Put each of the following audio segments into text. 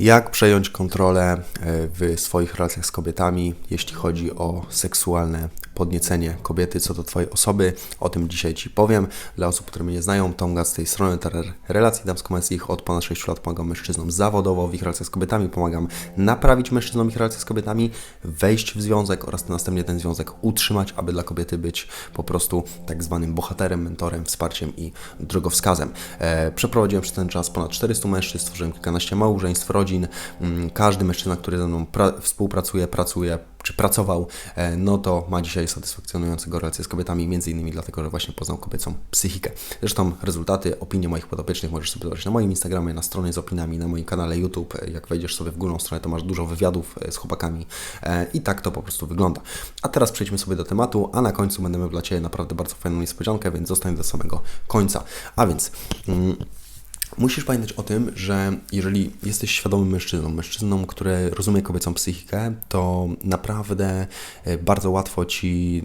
Jak przejąć kontrolę e, w swoich relacjach z kobietami, jeśli chodzi o seksualne podniecenie kobiety co do Twojej osoby? O tym dzisiaj Ci powiem. Dla osób, które mnie nie znają, Tom z tej strony Terror Relacji Damsko-Męskich. Od ponad 6 lat pomagam mężczyznom zawodowo w ich relacjach z kobietami, pomagam naprawić mężczyznom ich relacje z kobietami, wejść w związek oraz następnie ten związek utrzymać, aby dla kobiety być po prostu tak zwanym bohaterem, mentorem, wsparciem i drogowskazem. E, przeprowadziłem przez ten czas ponad 400 mężczyzn, stworzyłem kilkanaście małżeństw, rodzin. Mm, każdy mężczyzna, który ze mną pra współpracuje, pracuje czy pracował, e, no to ma dzisiaj satysfakcjonującego relacje z kobietami, między innymi dlatego, że właśnie poznał kobiecą psychikę. Zresztą rezultaty, opinie moich podopiecznych możesz sobie zobaczyć na moim Instagramie, na stronie z opiniami, na moim kanale YouTube. Jak wejdziesz sobie w górną stronę, to masz dużo wywiadów e, z chłopakami e, i tak to po prostu wygląda. A teraz przejdźmy sobie do tematu, a na końcu miał dla Ciebie naprawdę bardzo fajną niespodziankę, więc zostań do samego końca. A więc... Mm, Musisz pamiętać o tym, że jeżeli jesteś świadomym mężczyzną, mężczyzną, który rozumie kobiecą psychikę, to naprawdę e, bardzo łatwo ci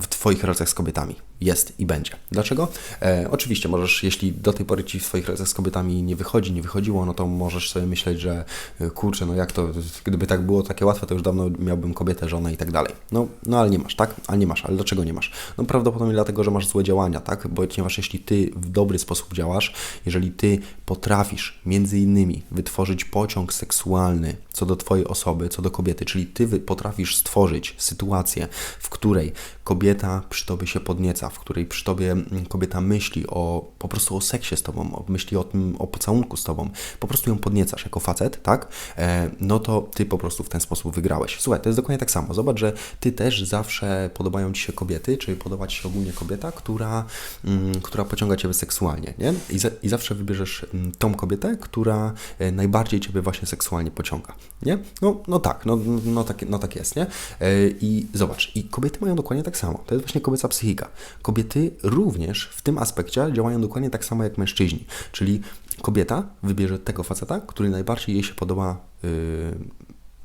w Twoich relacjach z kobietami jest i będzie. Dlaczego? E, oczywiście możesz, jeśli do tej pory Ci w swoich relacjach z kobietami nie wychodzi, nie wychodziło, no to możesz sobie myśleć, że e, kurczę, no jak to, gdyby tak było takie łatwe, to już dawno miałbym kobietę, żonę i tak dalej. No, no ale nie masz, tak? Ale nie masz. Ale dlaczego nie masz? No prawdopodobnie dlatego, że masz złe działania, tak? Bo ponieważ jeśli Ty w dobry sposób działasz, jeżeli Ty potrafisz między innymi wytworzyć pociąg seksualny co do Twojej osoby, co do kobiety, czyli Ty potrafisz stworzyć sytuację, w której kobieta przy Tobie się podnieca, w której przy tobie mm, kobieta myśli o po prostu o seksie z tobą, myśli o tym, o pocałunku z tobą, po prostu ją podniecasz jako facet, tak? E, no to ty po prostu w ten sposób wygrałeś. Słuchaj, to jest dokładnie tak samo. Zobacz, że ty też zawsze podobają ci się kobiety, czyli podoba ci się ogólnie kobieta, która, mm, która pociąga ciebie seksualnie, nie? I, za, I zawsze wybierzesz mm, tą kobietę, która e, najbardziej ciebie właśnie seksualnie pociąga, nie? No, no tak, no, no, tak, no tak jest, nie? E, I zobacz, i kobiety mają dokładnie tak samo. To jest właśnie kobieca psychika kobiety również w tym aspekcie działają dokładnie tak samo jak mężczyźni. Czyli kobieta wybierze tego faceta, który najbardziej jej się podoba. Yy,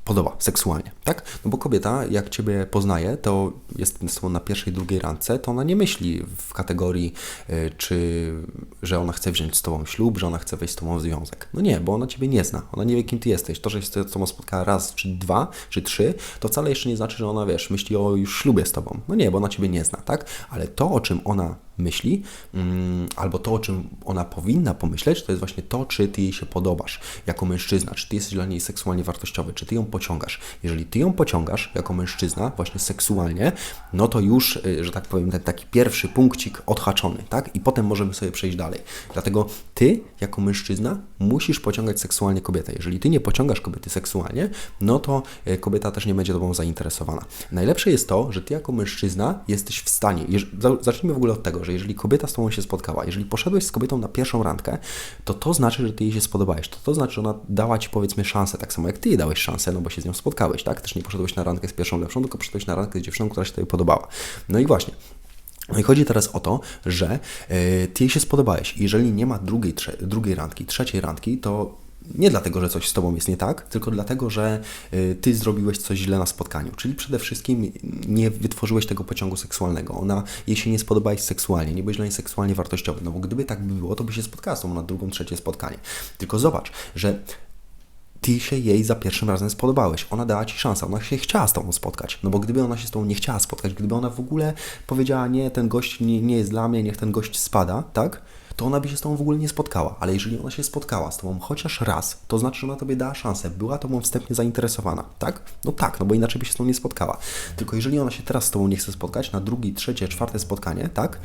podoba seksualnie, tak? No bo kobieta, jak Ciebie poznaje, to jest z Tobą na pierwszej, drugiej randce, to ona nie myśli w kategorii, y, czy, że ona chce wziąć z Tobą ślub, że ona chce wejść z Tobą w związek. No nie, bo ona Ciebie nie zna, ona nie wie, kim Ty jesteś. To, że się z Tobą spotkała raz, czy dwa, czy trzy, to wcale jeszcze nie znaczy, że ona, wiesz, myśli o już ślubie z Tobą. No nie, bo ona Ciebie nie zna, tak? Ale to, o czym ona myśli, mm, albo to, o czym ona powinna pomyśleć, to jest właśnie to, czy ty jej się podobasz jako mężczyzna, czy ty jesteś dla niej seksualnie wartościowy, czy ty ją pociągasz. Jeżeli ty ją pociągasz jako mężczyzna, właśnie seksualnie, no to już, y, że tak powiem, ten taki pierwszy punkcik odhaczony, tak? I potem możemy sobie przejść dalej. Dlatego ty, jako mężczyzna, musisz pociągać seksualnie kobietę. Jeżeli ty nie pociągasz kobiety seksualnie, no to y, kobieta też nie będzie tobą zainteresowana. Najlepsze jest to, że ty jako mężczyzna jesteś w stanie, zacznijmy w ogóle od tego, że jeżeli kobieta z Tobą się spotkała, jeżeli poszedłeś z kobietą na pierwszą randkę, to to znaczy, że Ty jej się spodobałeś. To to znaczy, że ona dała Ci powiedzmy szansę, tak samo jak Ty jej dałeś szansę, no bo się z nią spotkałeś, tak? Też nie poszedłeś na randkę z pierwszą lepszą, tylko poszedłeś na randkę z dziewczyną, która się Tobie podobała. No i właśnie, no i chodzi teraz o to, że yy, ty jej się spodobałeś. Jeżeli nie ma drugiej, drugiej randki, trzeciej randki, to nie dlatego, że coś z tobą jest nie tak, tylko dlatego, że y, ty zrobiłeś coś źle na spotkaniu. Czyli przede wszystkim nie wytworzyłeś tego pociągu seksualnego. Ona jej się nie spodobałeś seksualnie, nie byłeś dla niej seksualnie wartościowy. No bo gdyby tak by było, to by się spotkała z tobą na drugą, trzecie spotkanie. Tylko zobacz, że ty się jej za pierwszym razem spodobałeś. Ona dała ci szansę, ona się chciała z tobą spotkać. No bo gdyby ona się z tobą nie chciała spotkać, gdyby ona w ogóle powiedziała, nie, ten gość nie, nie jest dla mnie, niech ten gość spada, tak? to ona by się z Tobą w ogóle nie spotkała. Ale jeżeli ona się spotkała z Tobą chociaż raz, to znaczy, że ona Tobie dała szansę, była Tobą wstępnie zainteresowana, tak? No tak, no bo inaczej by się z Tobą nie spotkała. Tylko jeżeli ona się teraz z Tobą nie chce spotkać, na drugie, trzecie, czwarte spotkanie, tak?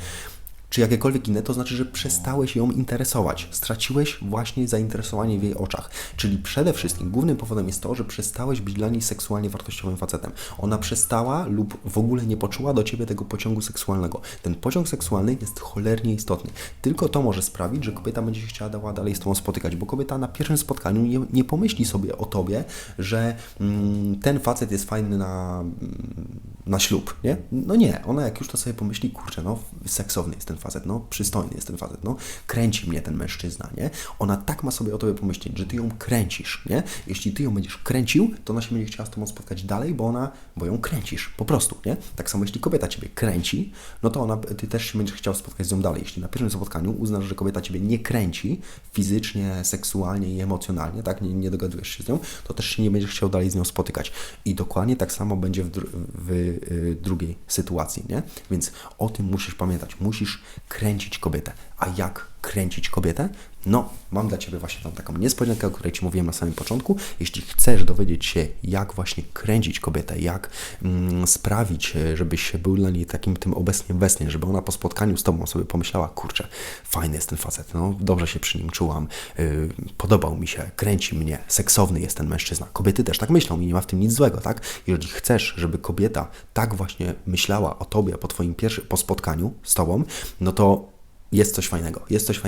Czy jakiekolwiek inne, to znaczy, że przestałeś ją interesować. Straciłeś właśnie zainteresowanie w jej oczach. Czyli przede wszystkim głównym powodem jest to, że przestałeś być dla niej seksualnie wartościowym facetem. Ona przestała lub w ogóle nie poczuła do ciebie tego pociągu seksualnego. Ten pociąg seksualny jest cholernie istotny. Tylko to może sprawić, że kobieta będzie się chciała dalej z tobą spotykać, bo kobieta na pierwszym spotkaniu nie, nie pomyśli sobie o tobie, że mm, ten facet jest fajny na. Mm, na ślub, nie? No nie, ona jak już to sobie pomyśli, kurczę, no seksowny jest ten facet, no przystojny jest ten facet, no kręci mnie ten mężczyzna, nie? Ona tak ma sobie o tobie pomyśleć, że ty ją kręcisz, nie? Jeśli ty ją będziesz kręcił, to ona się będzie chciała z tobą spotkać dalej, bo ona, bo ją kręcisz, po prostu, nie? Tak samo jeśli kobieta ciebie kręci, no to ona, ty też się będziesz chciał spotkać z nią dalej. Jeśli na pierwszym spotkaniu uznasz, że kobieta ciebie nie kręci fizycznie, seksualnie i emocjonalnie, tak? Nie, nie dogadujesz się z nią, to też się nie będziesz chciał dalej z nią spotykać. I dokładnie tak samo będzie w, dru- w y, drugiej sytuacji, nie? Więc o tym musisz pamiętać. Musisz kręcić kobietę. A jak kręcić kobietę? No, mam dla Ciebie właśnie tam taką niespodziankę, o której Ci mówiłem na samym początku. Jeśli chcesz dowiedzieć się, jak właśnie kręcić kobietę, jak mm, sprawić, e, żebyś był dla niej takim tym obecnym we śnie, żeby ona po spotkaniu z Tobą sobie pomyślała, kurczę, fajny jest ten facet, no, dobrze się przy nim czułam, yy, podobał mi się, kręci mnie, seksowny jest ten mężczyzna. Kobiety też tak myślą i nie ma w tym nic złego, tak? Jeżeli chcesz, żeby kobieta tak właśnie myślała o Tobie po Twoim pierwszym, po spotkaniu z Tobą, no to jest coś fajnego. Jest coś fajnego